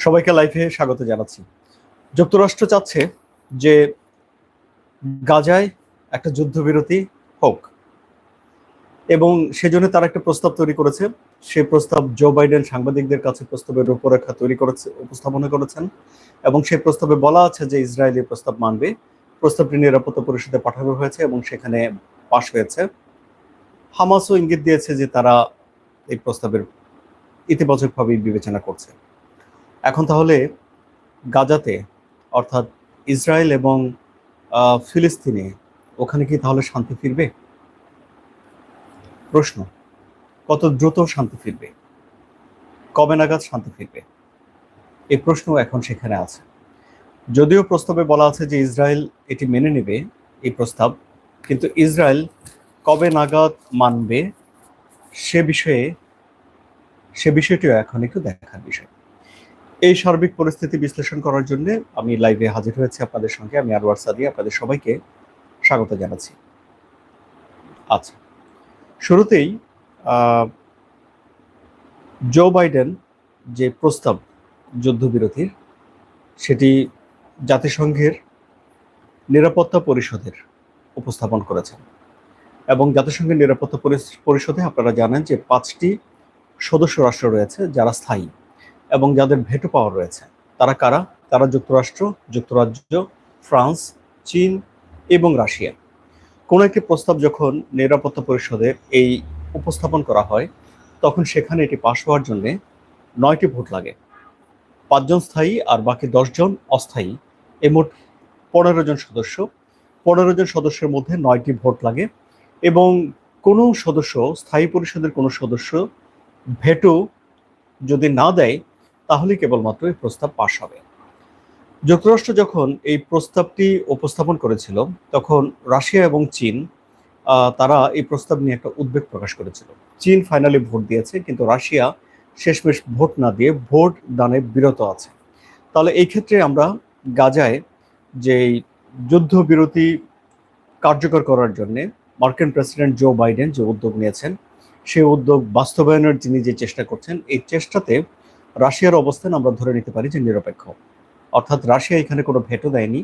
সবাইকে লাইভে স্বাগত জানাচ্ছি। যুক্তরাষ্ট্র চাচ্ছে যে গাজায় একটা যুদ্ধবিরতি হোক। এবং সেজন্য তারা একটা প্রস্তাব তৈরি করেছে। সেই প্রস্তাব জো বাইডেন সাংবাদিকদের কাছে প্রস্তাবের রূপরেখা তৈরি করেছে, উপস্থাপনা করেছেন। এবং সেই প্রস্তাবে বলা আছে যে ইসরায়েলি প্রস্তাব মানবে। প্রস্তাবটি নিরাপত্তা পরিষদে পাঠানো হয়েছে এবং সেখানে পাশ হয়েছে। হামাসও ইঙ্গিত দিয়েছে যে তারা এই প্রস্তাবের ইতিবাচকভাবেই বিবেচনা করছে। এখন তাহলে গাজাতে, অর্থাৎ ইসরায়েল এবং ফিলিস্তিনে ওখানে কি তাহলে শান্তি ফিরবে? প্রশ্ন, কত দ্রুত শান্তি ফিরবে? কবে নাগাদ শান্তি ফিরবে? এই প্রশ্ন এখন সেখানে আছে। যদিও প্রস্তাবে বলা আছে যে ইসরায়েল এটি মেনে নেবে, এই প্রস্তাব, কিন্তু ইসরায়েল কবে নাগাদ মানবে, সে বিষয়ে, সে বিষয়টিও এখন একটু দেখার বিষয়। এই সার্বিক পরিস্থিতি বিশ্লেষণ করার জন্য আমি লাইভে হাজির হয়েছি আপনাদের সঙ্গে। আমি আরওয়ার সাদি আপনাদের সবাইকে স্বাগত জানাচ্ছি। আচ্ছা শুরুতেই জো বাইডেন যে প্রস্তাব যুদ্ধবিরতির, সেটি জাতিসংঘের নিরাপত্তা পরিষদের উপস্থাপন করেছেন এবং জাতিসংঘের নিরাপত্তা পরিষদে আপনারা জানেন যে পাঁচটি সদস্য রাষ্ট্র রয়েছে যারা স্থায়ী। এবং যাদের ভেটো পাওয়ার রয়েছে, তারা কারা? তারা যুক্তরাষ্ট্র, যুক্তরাজ্য, ফ্রান্স, চীন এবং রাশিয়া। কোনো একটি প্রস্তাব যখন নিরাপত্তা পরিষদে এই উপস্থাপন করা হয়, তখন সেখানে এটি পাশ হওয়ার জন্য নয়টি ভোট লাগে। পাঁচজন স্থায়ী আর বাকি দশজন অস্থায়ী। এ মোট পনেরো জন সদস্য। পনেরো জন সদস্যের মধ্যে নয়টি ভোট লাগে এবং কোনো সদস্য, স্থায়ী পরিষদের কোনো সদস্য ভেটো যদি না দেয় তাহলে কেবলমাত্র এই প্রস্তাব পাশ হবে। যুক্তরাষ্ট্র যখন এই প্রস্তাবটি উপস্থাপন করেছিল, তখন রাশিয়া এবং চীন তারা এই প্রস্তাব নিয়ে একটা উদ্বেগ প্রকাশ করেছিল। চীন ফাইনালি ভোট দিয়েছে, কিন্তু রাশিয়া শেষমেশ ভোট না দিয়ে ভোট দানে বিরত আছে। তাহলে এই ক্ষেত্রে আমরা গাজায় যে যুদ্ধবিরতি কার্যকর করার জন্য মার্কিন প্রেসিডেন্ট জো বাইডেন যে উদ্যোগ নিয়েছেন, সেই উদ্যোগ বাস্তবায়নের যিনি যে চেষ্টা করছেন, এই চেষ্টাতে রাশিয়ার অবস্থান আমরা ধরে নিতে পারি যে নিরপেক্ষ। অর্থাৎ রাশিয়া এখানে কোনো ভেটো দেয়নি,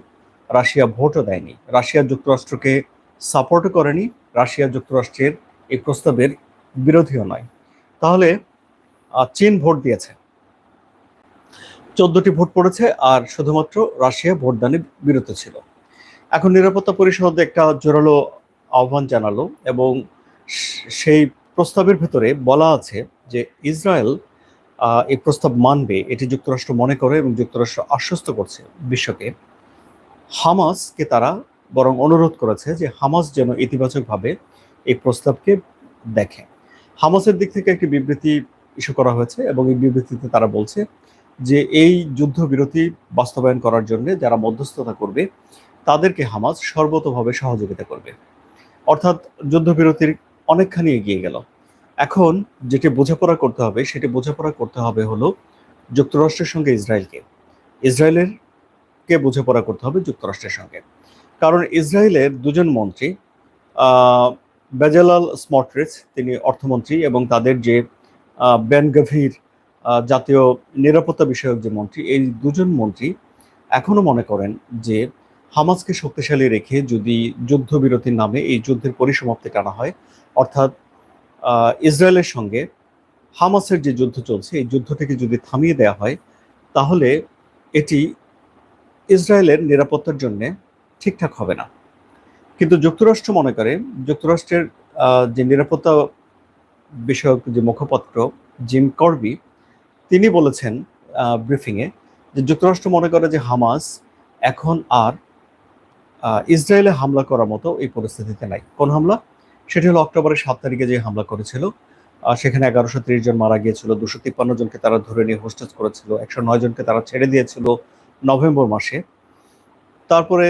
রাশিয়া ভোটও দেয়নি। রাশিয়া যুক্তরাষ্ট্রকে সাপোর্টও করেনি, রাশিয়া যুক্তরাষ্ট্রের এই প্রস্তাবের বিরোধীও নয়। তাহলে চীন ভোট দিয়েছে। চোদ্দটি ভোট পড়েছে আর শুধুমাত্র রাশিয়া ভোটদানে বিরত ছিল। এখন নিরাপত্তা পরিষদ একটা জোরালো আহ্বান জানালো এবং সেই প্রস্তাবের ভেতরে বলা আছে যে ইসরায়েল এই প্রস্তাব মানবে, এটি যুক্তরাষ্ট্র মনে করে এবং যুক্তরাষ্ট্র আশ্বস্ত করছে বিশ্বকে, হামাসকে তারা বরং অনুরোধ করেছে যে হামাস যেন ইতিবাচকভাবে এই প্রস্তাবকে দেখে। হামাসের দিক থেকে একটি বিবৃতি ইস্যু করা হয়েছে এবং এই বিবৃতিতে তারা বলছে যে এই যুদ্ধবিরতি বাস্তবায়ন করার জন্য যারা মধ্যস্থতা করবে, তাদেরকে হামাস সর্বতভাবে সহযোগিতা করবে। অর্থাৎ যুদ্ধবিরতির অনেকখানি এগিয়ে গেল। এখন যেটি বোঝাপড়া করতে হবে সেটি বোঝাপড়া করতে হবে হলো যুক্তরাষ্ট্রের সঙ্গে ইসরায়েলকে। ইসরায়েলের কে বোঝাপড়া করতে হবে? যুক্তরাষ্ট্রের সঙ্গে। কারণ ইসরায়েলের দুজন মন্ত্রী বেজালাল স্মটরিচ তিনি অর্থমন্ত্রী এবং তাদের যে আহ, বেন গভীর জাতীয় নিরাপত্তা বিষয়ক যে মন্ত্রী এই দুজন মন্ত্রী এখনও মনে করেন যে হামাসকে শক্তিশালী রেখে যদি যুদ্ধবিরতির নামে এই যুদ্ধের পরিসমাপ্তি টানা হয় অর্থাৎ ইসরায়েলের সঙ্গে হামাসের যে যুদ্ধ চলছে, এই যুদ্ধটিকে যদি থামিয়ে দেওয়া হয়, তাহলে এটি ইসরায়েলের নিরাপত্তার জন্য ঠিকঠাক হবে না। কিন্তু যুক্তরাষ্ট্র মনে করে, যুক্তরাষ্ট্রের যে নিরাপত্তা বিষয়ক যে মুখপাত্র জিম করবি, তিনি বলেছেন ব্রিফিংয়ে যে যুক্তরাষ্ট্র মনে করে যে হামাস এখন আর ইসরায়েলে হামলা করার মতো এই পরিস্থিতিতে নাই। কোন হামলা? সেটি হলো অক্টোবরের সাত তারিখে যে হামলা করেছিল। সেখানে এগারোশো ত্রিশ জন মারা গিয়েছিল, দুশো তিপ্পান্ন জনকে তারা ধরে নিয়ে হোস্টেজ করেছিল, একশো নয় জনকে তারা ছেড়ে দিয়েছিল নভেম্বর মাসে। তারপরে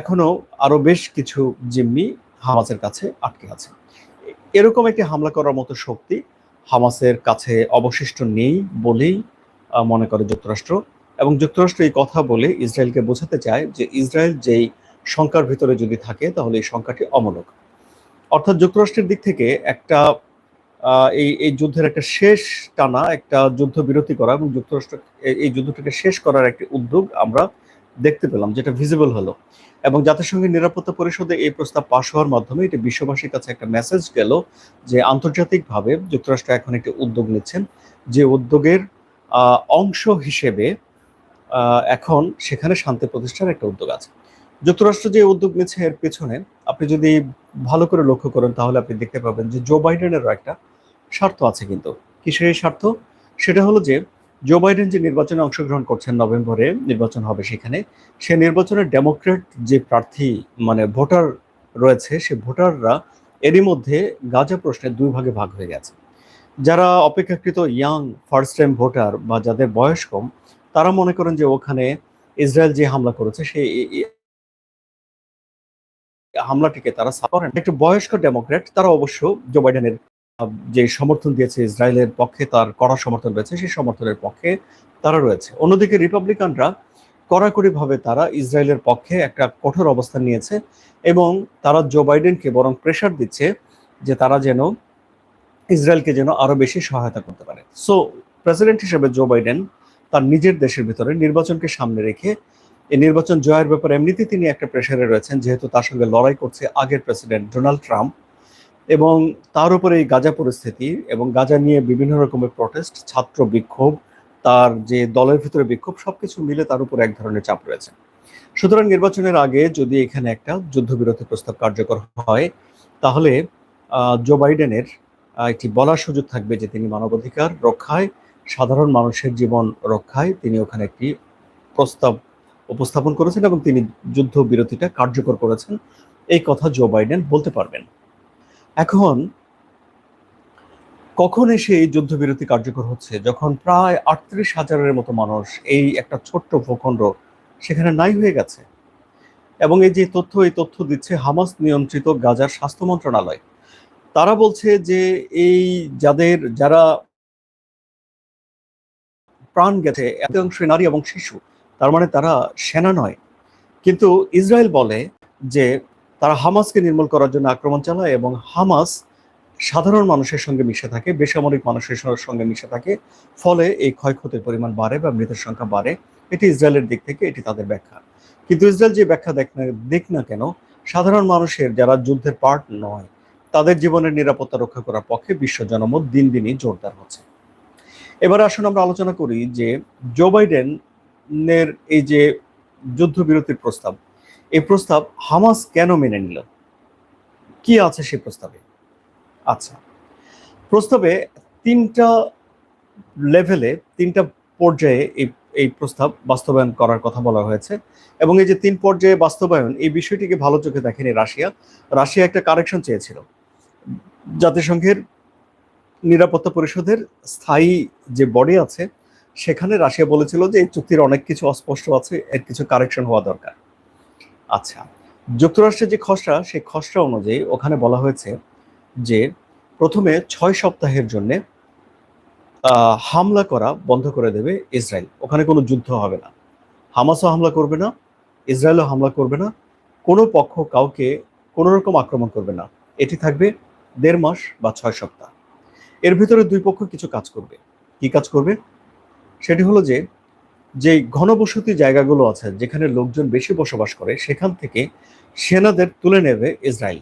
এখনও আরও বেশ কিছু জিম্মি হামাসের কাছে আটকে আছে। এরকম একটি হামলা করার মতো শক্তি হামাসের কাছে অবশিষ্ট নেই বলেই মনে করে যুক্তরাষ্ট্র। এবং যুক্তরাষ্ট্র এই কথা বলে ইসরায়েলকে বোঝাতে চায় যে ইসরায়েল যেই শঙ্কার ভিতরে যদি থাকে তাহলে এই সংখ্যাটি অমূলক। অর্থাৎ যুক্তরাষ্ট্রের দিক থেকে একটা এই এই যুদ্ধের একটা শেষ টানা, একটা যুদ্ধ বিরতি করা এবং যুক্তরাষ্ট্র, এই- যুদ্ধটাকে শেষ করার একটি উদ্যোগ আমরা দেখতে পেলাম, যেটা ভিজিবল হলো। এবং জাতিসংঘের নিরাপত্তা পরিষদে এই প্রস্তাব পাশ হওয়ার মাধ্যমে এটি বিশ্ববাসীর কাছে একটা মেসেজ গেল যে আন্তর্জাতিকভাবে যুক্তরাষ্ট্র এখন একটি উদ্যোগ নিচ্ছেন, যে উদ্যোগের অংশ হিসেবে এখন সেখানে শান্তি প্রতিষ্ঠার একটা উদ্যোগ আছে। যুক্তরাষ্ট্র যে উদ্যোগ নিচ্ছে এর পেছনে, আপনি যদি ভালো করে লক্ষ্য করেন, তাহলে আপনি দেখতে পাবেন যে জো বাইডেনেরও একটা স্বার্থ আছে কিন্তু। কিসের এই স্বার্থ? সেটা হলো যে জো বাইডেন যে নির্বাচনে অংশগ্রহণ করছেন নভেম্বরে, নির্বাচন হবে সেখানে, সে নির্বাচনে ডেমোক্রেট যে প্রার্থী মানে ভোটার রয়েছে, সে ভোটাররা এরই মধ্যে গাজা প্রশ্নে দুই ভাগে ভাগ হয়ে গেছে। যারা অপেক্ষাকৃত ইয়াং ফার্স্ট টাইম ভোটার বা যাদের বয়স কম, তারা মনে করেন যে ওখানে ইসরায়েল যে হামলা করেছে সেই হামলাটিকে তারা সাপোর্ট একটু বয়স্ক ডেমোক্রেট তারা অবশ্য জো বাইডেনের যে সমর্থন দিয়েছে ইসরায়েলের পক্ষে, তার কড়া সমর্থন রয়েছে, সেই সমর্থনের পক্ষে তারা রয়েছে। অন্যদিকে রিপাবলিকানরা কড়াকড়িভাবে তারা ইসরায়েলের পক্ষে একটা কঠোর অবস্থান নিয়েছে এবং তারা জো বাইডেনকে বরং প্রেশার দিচ্ছে যে তারা যেন ইসরায়েলকে যেন আরও বেশি সহায়তা করতে পারে। সো প্রেসিডেন্ট হিসেবে জো বাইডেন তার নিজের দেশের ভিতরে নির্বাচনকে সামনে রেখে এই নির্বাচন জয়ের ব্যাপারে এমনিতেই তিনি একটা প্রেশারে রয়েছেন, যেহেতু তার সঙ্গে লড়াই করছে আগের প্রেসিডেন্ট ডোনাল্ড ট্রাম্প। এবং তার উপরে এই গাজা পরিস্থিতি এবং গাজা নিয়ে বিভিন্ন রকমের প্রটেস্ট ছাত্র বিক্ষোভ, তার যে দলের ভিতরে বিক্ষোভ, সবকিছু মিলে তার উপর এক ধরনের চাপ রয়েছে। সুতরাং নির্বাচনের আগে যদি এখানে একটা যুদ্ধবিরতি প্রস্তাব কার্যকর হয়, তাহলে জো বাইডেনের একটি বলার সুযোগ থাকবে যে তিনি মানবাধিকার রক্ষায়, সাধারণ মানুষের জীবন রক্ষায় তিনি ওখানে একটি প্রস্তাব উপস্থাপন করেছেন এবং তিনি যুদ্ধ বিরতিটা কার্যকর করেছেন। এই কথা জো বাইডেন বলতে পারবেন। এখন কখন এসে এই যুদ্ধবিরতি কার্যকর হচ্ছে যখন প্রায় আটত্রিশ হাজারের মতো মানুষ এই একটা ছোট্ট ভূখণ্ড সেখানে নাই হয়ে গেছে। এবং এই যে তথ্য, এই তথ্য দিচ্ছে হামাস নিয়ন্ত্রিত গাজার স্বাস্থ্য মন্ত্রণালয়। তারা বলছে যে এই যাদের, যারা প্রাণ গেছে, এত অংশ নারী এবং শিশু। তার মানে তারা সেনা নয়। কিন্তু ইসরায়েল বলে যে তারা হামাসকে নির্মূল করার জন্য আক্রমণ চালায় এবং হামাস সাধারণ মানুষের সঙ্গে মিশে থাকে, বেসামরিক মানুষের সঙ্গে মিশে থাকে, ফলে এই ক্ষয়ক্ষতির পরিমাণ বাড়ে বা মৃতের সংখ্যা বাড়ে। এটি ইসরায়েলের দিক থেকে এটি তাদের ব্যাখ্যা। কিন্তু ইসরায়েল যে ব্যাখ্যা দেখ না দেখ না কেন, সাধারণ মানুষের যারা যুদ্ধের পার্ট নয়, তাদের জীবনের নিরাপত্তা রক্ষা করার পক্ষে বিশ্ব জনমত দিন দিনই জোরদার হচ্ছে। এবার আসুন আমরা আলোচনা করি যে জো বাইডেনের এই যে যুদ্ধবিরতির প্রস্তাব, এই প্রস্তাব হামাস কেন মেনে নিল? কি আছে সেই প্রস্তাবে? আচ্ছা প্রস্তাবে তিনটা লেভেলে তিনটা পর্যায়ে এই এই প্রস্তাব বাস্তবায়ন করার কথা বলা হয়েছে এবং এই যে তিন পর্যায়ে বাস্তবায়ন, এই বিষয়টিকে ভালো চোখে দেখেনি রাশিয়া। রাশিয়া একটা কারেকশন চেয়েছিল। জাতিসংঘের নিরাপত্তা পরিষদের স্থায়ী যে বডি আছে সেখানে রাশিয়া বলেছিল যে এই চুক্তির অনেক কিছু অস্পষ্ট আছে, এর কিছু কারেকশন হওয়া দরকার। আচ্ছা যুক্তরাষ্ট্রের যে খসড়া, সেই খসড়া অনুযায়ী ওখানে বলা হয়েছে যে প্রথমে ছয় সপ্তাহের জন্য হামলা করা বন্ধ করে দেবে ইসরায়েল। ওখানে কোনো যুদ্ধ হবে না। হামাসও হামলা করবে না, ইসরায়েলও হামলা করবে না, কোনো পক্ষ কাউকে কোনো রকম আক্রমণ করবে না। এটি থাকবে দেড় মাস বা ছয় সপ্তাহ। এর ভিতরে দুই পক্ষ কিছু কাজ করবে। কি কাজ করবে? সেটি হলো যে যে ঘনবসতি জায়গাগুলো আছে, যেখানে লোকজন বেশি বসবাস করে, সেখান থেকে সেনাদের তুলে নেবে ইসরায়েল।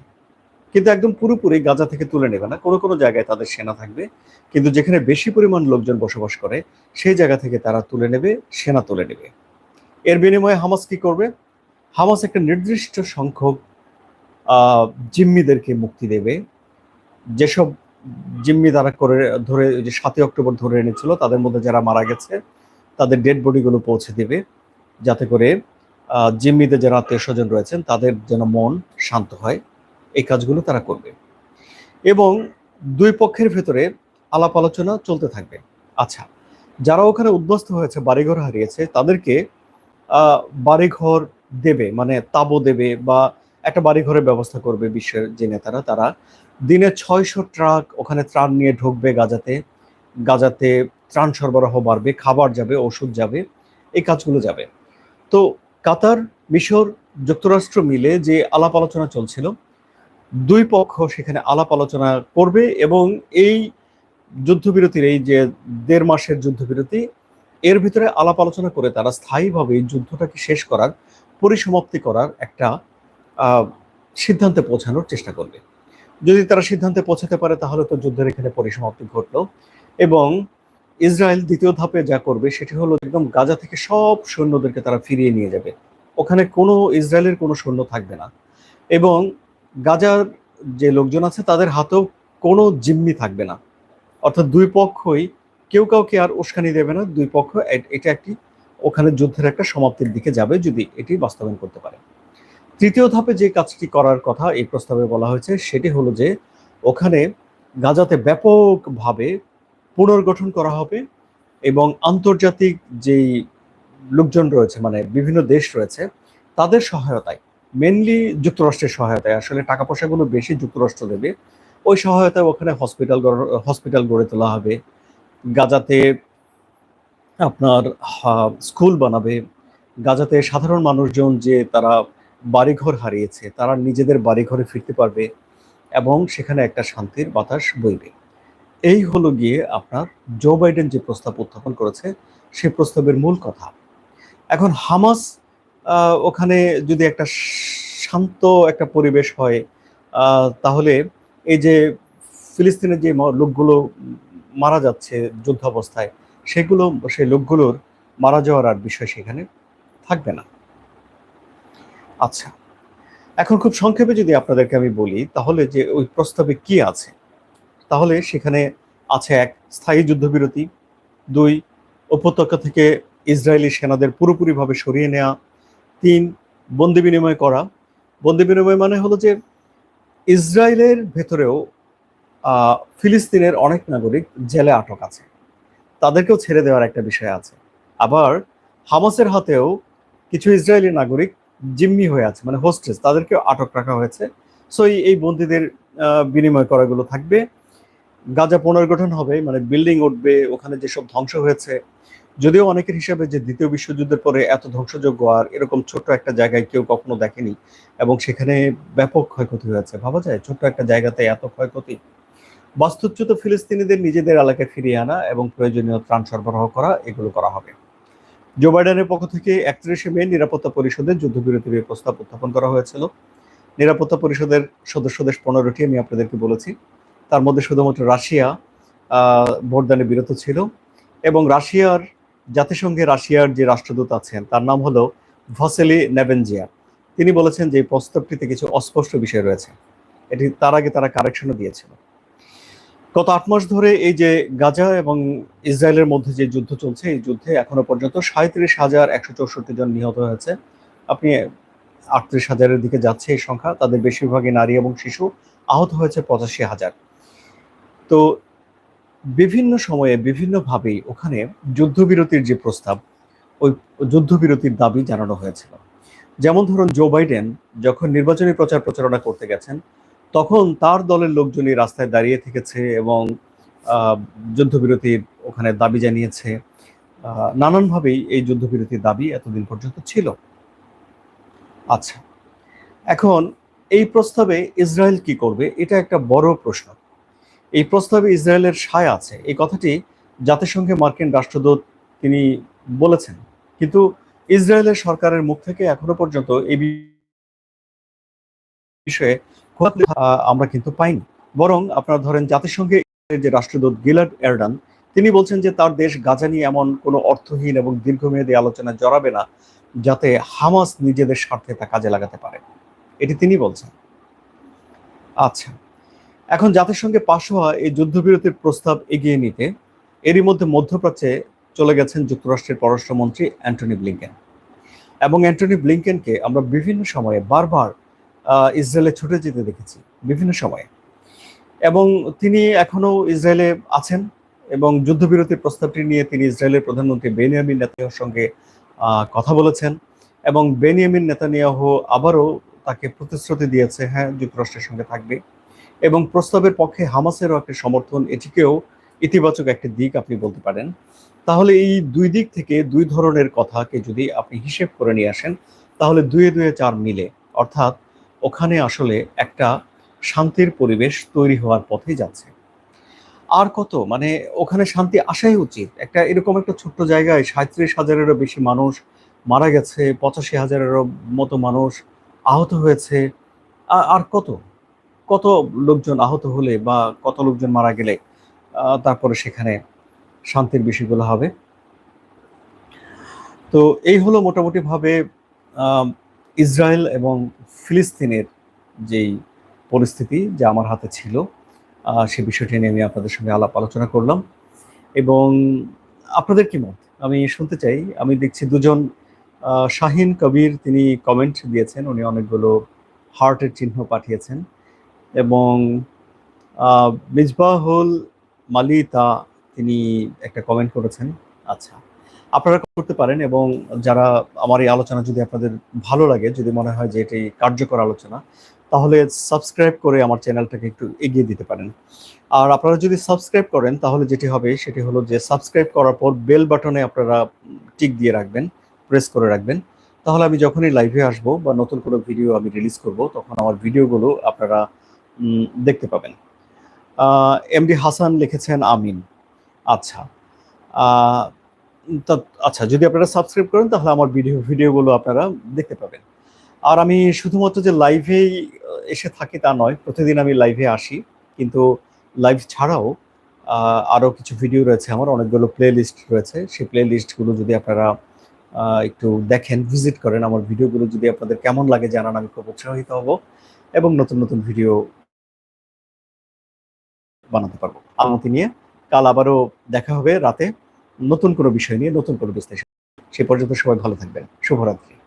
কিন্তু একদম পুরোপুরি গাজা থেকে তুলে নেবে না। কোনো কোনো জায়গায় তাদের সেনা থাকবে। কিন্তু যেখানে বেশি পরিমাণ লোকজন বসবাস করে, সেই জায়গা থেকে তারা তুলে নেবে, সেনা তুলে নেবে। এর বিনিময়ে হামাস কি করবে? হামাস একটা নির্দিষ্ট সংখ্যক জিম্মিদেরকে মুক্তি দেবে। যেসব জিম্মি তারা করে, ধরে যে সাতই অক্টোবর ধরে এনেছিল, তাদের মধ্যে যারা মারা গেছে, তাদের ডেড বডিগুলো পৌঁছে দেবে, যাতে করে জিম্মিদের যারা আত্মীয় স্বজন রয়েছেন, তাদের যেন মন শান্ত হয়। এই কাজগুলো তারা করবে। এবং দুই পক্ষের ভেতরে আলাপ আলোচনা চলতে থাকবে। আচ্ছা যারা ওখানে উদ্বস্ত হয়েছে, বাড়িঘর হারিয়েছে, তাদেরকে বাড়িঘর দেবে মানে তাবু দেবে বা একটা বাড়িঘরের ব্যবস্থা করবে বিশ্বের যে নেতারা, তারা দিনে ছয়শো ট্রাক ওখানে ত্রাণ নিয়ে ঢুকবে গাজাতে। গাজাতে ত্রাণ সরবরাহ বাড়বে, খাবার যাবে, ওষুধ যাবে, এই কাজগুলো যাবে। তো কাতার, মিশর যুক্তরাষ্ট্র মিলে যে আলাপ আলোচনা চলছিল, দুই পক্ষ সেখানে আলাপ আলোচনা করবে এবং এই যুদ্ধবিরতির, এই যে দেড় মাসের যুদ্ধবিরতি, এর ভিতরে আলাপ আলোচনা করে তারা স্থায়ীভাবে যুদ্ধটাকে শেষ করার, পরিসমাপ্তি করার একটা সিদ্ধান্তে পৌঁছানোর চেষ্টা করবে। যদি তারা সিদ্ধান্তে পৌঁছাতে পারে, তাহলে তো যুদ্ধের এখানে পরিসমাপ্তি ঘটলো। এবং ইসরায়েল দ্বিতীয় ধাপে যা করবে, সেটি হলো একদম গাজা থেকে সব সৈন্যদেরকে তারা ফিরিয়ে নিয়ে যাবে। ওখানে কোনো ইসরায়েলের কোনো সৈন্য থাকবে না। এবং গাজার যে লোকজন আছে, তাদের হাতেও কোনো জিম্মি থাকবে না। অর্থাৎ দুই পক্ষই, কেউ কাউকে আর উস্কানি দেবে না। দুই পক্ষ এটা একটি, ওখানে যুদ্ধের একটা সমাপ্তির দিকে যাবে, যদি এটি বাস্তবায়ন করতে পারে। তৃতীয় ধাপে যে কাজটি করার কথা এই প্রস্তাবে বলা হয়েছে, সেটি হলো যে ওখানে গাজাতে ব্যাপকভাবে পুনর্গঠন করা হবে এবং আন্তর্জাতিক যেই লোকজন রয়েছে মানে বিভিন্ন দেশ রয়েছে, তাদের সহায়তায় মেনলি যুক্তরাষ্ট্রের সহায়তায়, আসলে টাকা পয়সাগুলো বেশি যুক্তরাষ্ট্র দেবে, ওই সহায়তায় ওখানে হসপিটাল হসপিটাল গড়ে তোলা হবে, গাজাতে আপনার স্কুল বানাবে, গাজাতে সাধারণ মানুষজন যে তারা বাড়িঘর হারিয়েছে, তারা নিজেদের বাড়িঘরে ফিরতে পারবে এবং সেখানে একটা শান্তির বাতাস বইবে। এই হলো গিয়ে আপনার জো বাইডেন যে প্রস্তাব উত্থাপন করেছে সেই প্রস্তাবের মূল কথা। এখন হামাস ওখানে যদি একটা শান্ত একটা পরিবেশ হয় তাহলে এই যে ফিলিস্তিনের যে লোকগুলো মারা যাচ্ছে যুদ্ধাবস্থায়, সেগুলো, সেই লোকগুলোর মারা যাওয়ার আর বিষয় সেখানে থাকবে না। আচ্ছা এখন খুব সংক্ষেপে যদি আপনাদেরকে আমি বলি, তাহলে যে ওই প্রস্তাবে কি আছে? তাহলে সেখানে আছে এক, স্থায়ী যুদ্ধবিরতি, দুই, উপত্যকা থেকে ইসরায়েলি সেনাদের পুরোপুরিভাবে সরিয়ে নেওয়া তিন, বন্দি বিনিময় করা। বন্দি বিনিময় মানে হলো যে ইসরায়েলের ভেতরেও ফিলিস্তিনের অনেক নাগরিক জেলে আটক আছে। তাদেরকেও ছেড়ে দেওয়ার একটা বিষয় আছে। আবার হামাসের হাতেও কিছু ইসরায়েলি নাগরিক জিম্মি হয়ে আছে মানে হোস্টেস তাদেরকেও আটক রাখা হয়েছে। সো এই বন্দীদের বিনিময় করাগুলো থাকবে। গাজা পুনর্গঠন হবে মানে বিল্ডিং উঠবে, ওখানে যেসব ধ্বংস হয়েছে। যদিও অনেকের হিসাবে যে দ্বিতীয় বিশ্বযুদ্ধের পরে এত ধ্বংসযোগ্য আর এরকম ছোট্ট একটা জায়গায় কেউ কখনো দেখেনি, এবং সেখানে ব্যাপক ক্ষয়ক্ষতি হয়েছে। ভাবা যায়, ছোট্ট একটা জায়গাতে এত ক্ষয়ক্ষতি। বাস্তুচ্যুত ফিলিস্তিনিদের নিজেদের এলাকায় ফিরিয়ে আনা এবং প্রয়োজনীয় ত্রাণ সরবরাহ করা, এগুলো করা হবে। জো বাইডেনের পক্ষ থেকে একত্রিশে মে নিরাপত্তা পরিষদের যুদ্ধবিরতির প্রস্তাব উত্থাপন করা হয়েছিল। নিরাপত্তা পরিষদের সদস্য দেশ পনেরোটি আমি আপনাদেরকে বলেছি। তার মধ্যে শুধুমাত্র রাশিয়া ভোটদানে বিরত ছিল এবং রাশিয়ার, জাতিসংঘে রাশিয়ার যে রাষ্ট্রদূত আছেন, তার নাম হলো ভসেলি নেভেনজিয়া তিনি বলেছেন যে এই প্রস্তাবটিতে কিছু অস্পষ্ট বিষয় রয়েছে। এটি তার আগে তারা কারেকশনও দিয়েছিল। গত আট মাস ধরে এই যে গাজা এবং ইসরায়েলের মধ্যে যে যুদ্ধ চলছে, এই যুদ্ধে এখনও পর্যন্ত সাঁত্রিশ হাজার একশো চৌষট্টি জন নিহত হয়েছে। আপনি আটত্রিশ হাজারের দিকে যাচ্ছে এই সংখ্যা। তাদের বেশিরভাগই নারী এবং শিশু। আহত হয়েছে পঁচাশি হাজার। তো বিভিন্ন সময়ে বিভিন্নভাবেই ওখানে যুদ্ধবিরতির যে প্রস্তাব, ওই যুদ্ধবিরতির দাবি জানানো হয়েছিল। যেমন ধরুন জো বাইডেন যখন নির্বাচনী প্রচার প্রচারণা করতে গেছেন তখন তার দলের লোকজনই রাস্তায় দাঁড়িয়ে থেকেছে এবং যুদ্ধবিরতির ওখানে দাবি জানিয়েছে। নানানভাবেই এই যুদ্ধবিরতির দাবি এতদিন পর্যন্ত ছিল। আচ্ছা এখন এই প্রস্তাবে ইসরায়েল কি করবে এটা একটা বড় প্রশ্ন। এই প্রস্তাবে ইসরায়েলের সায় আছে। এই কথাটি জাতিসংঘে মার্কিন রাষ্ট্রদূত তিনি বলেছেন। কিন্তু ইসরায়েলের সরকারের মুখ থেকে এখনও পর্যন্ত এই বিষয়ে আমরা কিন্তু পাইনি। বরং আপনারা ধরেন জাতিসংঘে যে রাষ্ট্রদূত গিলার্ড এরডান, তিনি বলছেন যে তার দেশ গাজা নিয়ে এমন কোনো অর্থহীন এবং দীর্ঘমেয়াদী আলোচনায় জড়াবে না, যাতে হামাস নিজেদের স্বার্থে তা কাজে লাগাতে পারে। এটি তিনি বলছেন। আচ্ছা এখন জাতিসংঘে পাশ হওয়া এই যুদ্ধবিরতির প্রস্তাব এগিয়ে নিতে এরই মধ্যে মধ্যপ্রাচ্যে চলে গেছেন যুক্তরাষ্ট্রের পররাষ্ট্রমন্ত্রী অ্যান্টনি ব্লিংকেন। এবং অ্যান্টনি ব্লিংকেনকে আমরা বিভিন্ন সময়ে বারবার ইসরায়েলে ছুটে যেতে দেখেছি বিভিন্ন সময়ে। এবং তিনি এখনও ইসরায়েলে আছেন এবং যুদ্ধবিরতির প্রস্তাবটি নিয়ে তিনি ইসরায়েলের প্রধানমন্ত্রী বেনিয়ামিন নেতানিয়াহুর সঙ্গে কথা বলেছেন এবং বেনিয়ামিন নেতানিয়াহু আবারও তাকে প্রতিশ্রুতি দিয়েছে হ্যাঁ যুক্তরাষ্ট্রের সঙ্গে থাকবে। এবং প্রস্তাবের পক্ষে হামাসেরও একটা সমর্থন, এটিকেও ইতিবাচক একটি দিক আপনি বলতে পারেন। তাহলে এই দুই দিক থেকে দুই ধরনের কথাকে যদি আপনি হিসেব করে নিয়ে আসেন, তাহলে দুয়ে দুয়ে চার মিলে, অর্থাৎ ওখানে আসলে একটা শান্তির পরিবেশ তৈরি হওয়ার পথে যাচ্ছে। আর কত? মানে ওখানে শান্তি আসাই উচিত। একটা এরকম একটা ছোট্ট জায়গায় সাঁত্রিশ হাজারেরও বেশি মানুষ মারা গেছে, পঁচাশি হাজারেরও মতো মানুষ আহত হয়েছে। আর কত? কত লোকজন আহত হলে বা কত লোকজন মারা গেলে তারপরে সেখানে শান্তির বিষয়গুলো হবে? তো এই হলো মোটামুটিভাবে ইসরায়েল এবং ফিলিস্তিনের যেই পরিস্থিতি যা আমার হাতে ছিল সে বিষয়টি নিয়ে আমি আপনাদের সঙ্গে আলাপ আলোচনা করলাম। এবং আপনাদের কি মত? আমি শুনতে চাই। আমি দেখছি দুজন শাহিন কবির তিনি কমেন্ট দিয়েছেন, উনি অনেকগুলো হার্টের চিহ্ন পাঠিয়েছেন। এবং মিজবাহুল মালিতা তিনি একটা কমেন্ট করেছেন। আচ্ছা। আপনারা করতে পারেন এবং যারা আমার এই আলোচনা যদি আপনাদের ভালো লাগে, যদি মনে হয় যে এটি কার্যকর আলোচনা, তাহলে সাবস্ক্রাইব করে আমার চ্যানেলটাকে একটু এগিয়ে দিতে পারেন। আর আপনারা যদি সাবস্ক্রাইব করেন, তাহলে যেটি হবে সেটি হলো যে সাবস্ক্রাইব করার পর বেল বাটনে আপনারা টিক দিয়ে রাখবেন প্রেস করে রাখবেন। তাহলে আমি যখনই লাইভে আসব বা নতুন কোনো ভিডিও আমি রিলিজ করব, তখন আমার ভিডিওগুলো আপনারা দেখতে পাবেন। এমডি হাসান লিখেছেন আমিন। আচ্ছা। আচ্ছা যদি আপনারা সাবস্ক্রাইব করেন, তাহলে আমার ভিডিও ভিডিওগুলো আপনারা দেখতে পাবেন। আর আমি শুধুমাত্র যে লাইভেই এসে থাকি তা নয়, প্রতিদিন আমি লাইভে আসি। কিন্তু লাইভ ছাড়াও আরও কিছু ভিডিও রয়েছে আমার, অনেকগুলো প্লে লিস্ট রয়েছে। সেই প্লে লিস্টগুলো যদি আপনারা একটু দেখেন ভিজিট করেন, আমার ভিডিওগুলো যদি আপনাদের কেমন লাগে, জানান, আমি খুব উৎসাহিত হব এবং নতুন নতুন ভিডিও বানাতে পারব। অনুমতি নিয়ে কাল আবারও দেখা হবে রাতে। নতুন কোনো বিষয় নিয়ে নতুন কোনো বিশ্লেষণ। সে পর্যন্ত সবাই ভালো থাকবেন। শুভরাত্রি।